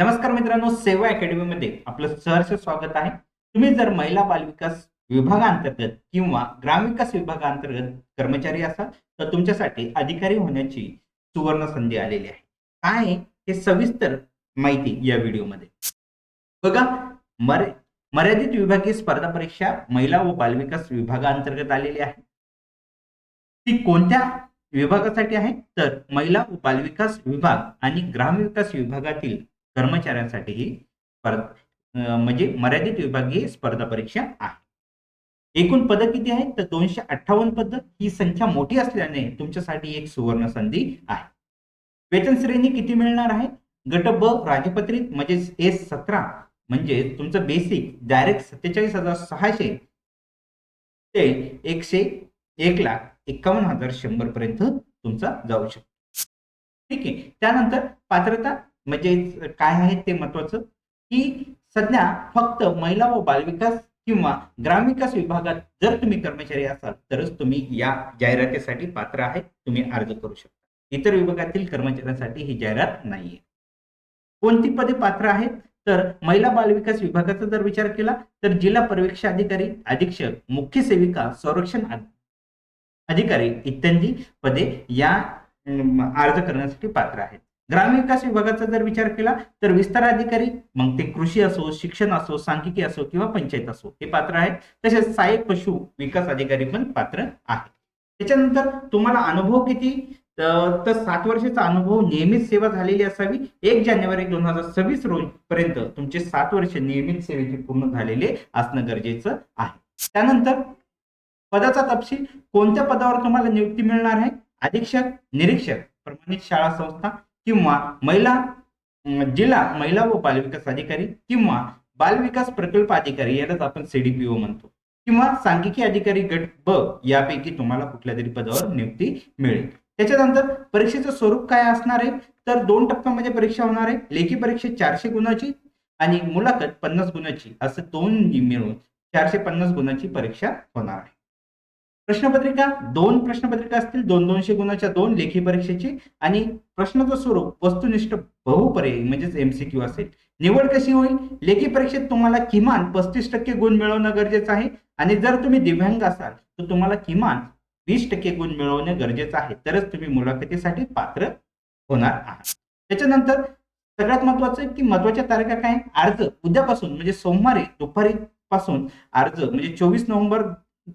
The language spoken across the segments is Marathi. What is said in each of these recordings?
नमस्कार मित्रांनो सेवा अकॅडमीमध्ये आपलं सहर्ष स्वागत आहे. तुम्ही जर महिला बालविकास विभागांतर्गत किंवा ग्रामविकास विभागांतर्गत कर्मचारी असाल तर तुमच्यासाठी अधिकारी होण्याची सुवर्ण संधी आलेली आहे. काय हे सविस्तर माहिती या व्हिडिओमध्ये बघा मर मर्यादित विभागीय स्पर्धा परीक्षा महिला व बालविकास विभागांतर्गत आलेली आहे. ती कोणत्या विभागासाठी आहे? तर महिला व बालविकास विभाग आणि ग्रामविकास विभागातील कर्मचाऱ्यांसाठी ही स्पर्धा म्हणजे मर्यादित विभागीय स्पर्धा परीक्षा आहे. एकूण पद किती आहेत? तर दोनशे अठ्ठावन्न पद. ही संख्या मोठी असल्याने तुमच्यासाठी एक सुवर्ण संधी आहे. वेतन श्रेणी किती मिळणार आहे? गट ब राजपत्रित म्हणजे एस सतरा म्हणजे तुमचं बेसिक डायरेक्ट सत्तेचाळीस हजार सहाशे ते एकशे एक लाख एक्कावन्न हजार शंभर पर्यंत तुमचा जाऊ शकतो. ठीक आहे. त्यानंतर पात्रता म्हणजे काय आहे ते महत्वाचं? की सध्या फक्त महिला व बालविकास किंवा ग्रामविकास विभागात जर तुम्ही कर्मचारी असाल तरच तुम्ही या जाहिरातीसाठी पात्र आहे. तुम्ही अर्ज करू शकता. इतर विभागातील कर्मचाऱ्यांसाठी ही जाहिरात नाहीये. कोणती पदे पात्र आहेत? तर महिला बालविकास विभागाचा जर विचार केला तर जिल्हा परिवेक्षा अधिकारी अधीक्षक मुख्य सेविका संरक्षण अधिकारी इत्यादी पदे या अर्ज करण्यासाठी पात्र आहेत. ग्रामविकास विभागाचा जर विचार केला तर विस्तार अधिकारी मग ते कृषी असो शिक्षण असो सांख्यिकी असो किंवा पंचायत असो हे पात्र आहेत. तसेच सहाय्यक पशु विकास अधिकारी पण पात्र आहे त्याच्यानंतर तुम्हाला अनुभव किती? तर सात वर्षाचा अनुभव नियमित सेवा झालेली असावी. एक जानेवारी दोन हजार सव्वीस रोज पर्यंत तुमचे सात वर्ष नियमित सेवेचे पूर्ण झालेले असणं गरजेचं आहे. त्यानंतर पदाचा तपशील कोणत्या पदावर तुम्हाला नियुक्ती मिळणार आहे? अधीक्षक निरीक्षक प्रमाणित शाळा संस्था किंवा महिला जिल्हा महिला व बालविकास अधिकारी किंवा बालविकास प्रकल्प अधिकारी यालाच आपण सीडीपीओ म्हणतो. किंवा सांख्यिकी अधिकारी गट ब यापैकी तुम्हाला कुठल्या तरी पदावर नियुक्ती मिळेल. त्याच्यानंतर परीक्षेचं स्वरूप काय असणार आहे? तर दोन टप्प्यामध्ये परीक्षा होणार आहे. लेखी परीक्षा चारशे गुणाची आणि मुलाखत पन्नास गुणाची असं दोन मिळून चारशे पन्नास गुणाची परीक्षा होणार आहे. प्रश्नपत्रिका दोन प्रश्नपत्रिका असतील दोन दोनशे गुणाच्या दोन लेखी परीक्षेची. आणि प्रश्नाचं स्वरूप वस्तुनिष्ठ बहुपर्यायी म्हणजेच एमसीक्यू असेल. निवड कशी होईल? लेखी परीक्षेत तुम्हाला किमान पस्तीस टक्के गुण मिळवणं गरजेचं आहे. आणि जर तुम्ही दिव्यांग असाल तर तुम्हाला किमान वीस टक्के गुण मिळवणे गरजेचं आहे. तरच तुम्ही मुलाखतीसाठी पात्र होणार आहात. त्याच्यानंतर सगळ्यात महत्वाचं की महत्त्वाच्या तारखा काय? अर्ज. उद्यापासून म्हणजे सोमवारी दुपारी पासून अर्ज. म्हणजे चोवीस नोव्हेंबर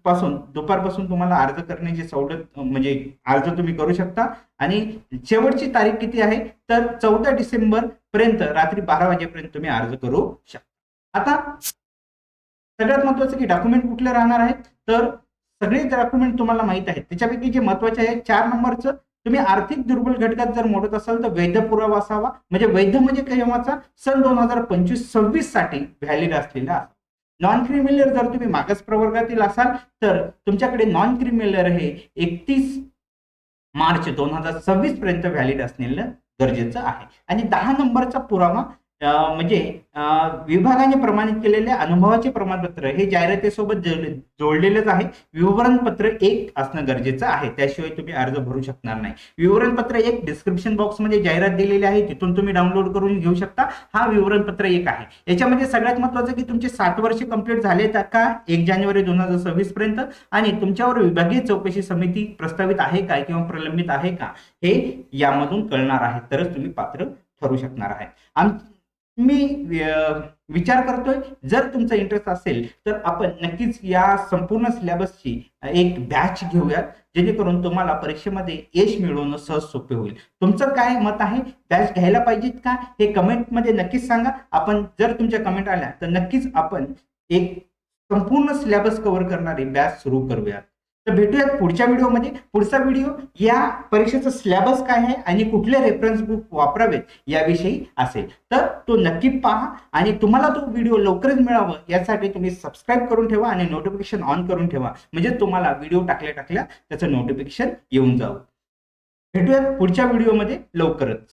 पासून दुपारपासून तुम्हाला अर्ज करण्याची सवलत म्हणजे अर्ज तुम्ही करू शकता. आणि शेवटची तारीख किती आहे? तर चौदा डिसेंबर पर्यंत रात्री बारा वाजेपर्यंत तुम्ही अर्ज करू शकता. आता सगळ्यात महत्वाचं की डॉक्युमेंट कुठले राहणार आहेत तर सगळे डॉक्युमेंट तुम्हाला माहीत आहेत त्याच्यापैकी जे महत्त्वाचे आहे चार नंबरचं तुम्ही आर्थिक दुर्बल घटकात जर मोडत असाल तर वैध पुरावा असावा. म्हणजे वैध म्हणजे केव्हाचा सन दोन हजार पंचवीस सव्वीससाठी व्हॅलिड असलेला असावा. नॉन क्रिमिनल जर तुम्ही मागास प्रवर्गातील असाल तर तुमच्याकडे नॉन क्रिमिनल हे एकतीस मार्च दोन हजार सव्वीस पर्यंत व्हॅलिड असलेलं गरजेचं आहे. आणि दहा नंबरचा पुरावा म्हणजे विभागाने प्रमाणित केलेले अनुभवाचे प्रमाणपत्र हे जाहिरातीसोबत जोडलेलेच आहे. विवरणपत्र एक असणं गरजेचं आहे. त्याशिवाय तुम्ही अर्ज भरू शकणार नाही. विवरणपत्र एक डिस्क्रिप्शन बॉक्समध्ये जाहिरात दिलेली आहे. तिथून तुम्ही डाउनलोड करून घेऊ शकता. हा विवरणपत्र एक आहे. याच्यामध्ये सगळ्यात महत्वाचं की तुमचे सात वर्ष कंप्लीट झाले का? एक जानेवारी दोन हजार सव्वीस पर्यंत. आणि तुमच्यावर विभागीय चौकशी समिती प्रस्तावित आहे का? किंवा प्रलंबित आहे का? हे यामधून कळणार आहे. तरच तुम्ही पात्र ठरू शकणार आहे. आम मी विचार करतोय जर तुमचा इंटरेस्ट असेल तर आपण नक्कीच या संपूर्ण सिलेबसची एक बॅच घेऊयात जेणेकरून तुम्हाला परीक्षेमध्ये यश मिळवणं सहज सोपे होईल. तुमचं काय मत आहे? बॅच घ्यायला पाहिजेत का? हे कमेंटमध्ये नक्कीच सांगा. आपण जर तुमच्या कमेंट आल्या तर नक्कीच आपण एक संपूर्ण सिलेबस कव्हर करणारी बॅच सुरू करूयात. तर भेटूयात पुढच्या व्हिडिओमध्ये. पुढचा व्हिडिओ या परीक्षेचा सिलेबस काय आहे आणि कुठले रेफरन्स बुक वापरावेत याविषयी असेल. तर तो नक्की पहा आणि तुम्हाला तो व्हिडिओ लवकरच मिळावं यासाठी तुम्ही सबस्क्राईब करून ठेवा आणि नोटिफिकेशन ऑन करून ठेवा. म्हणजे तुम्हाला व्हिडिओ टाकल्या टाकल्या त्याचं नोटिफिकेशन येऊन जावं. भेटूयात पुढच्या व्हिडिओमध्ये लवकरच.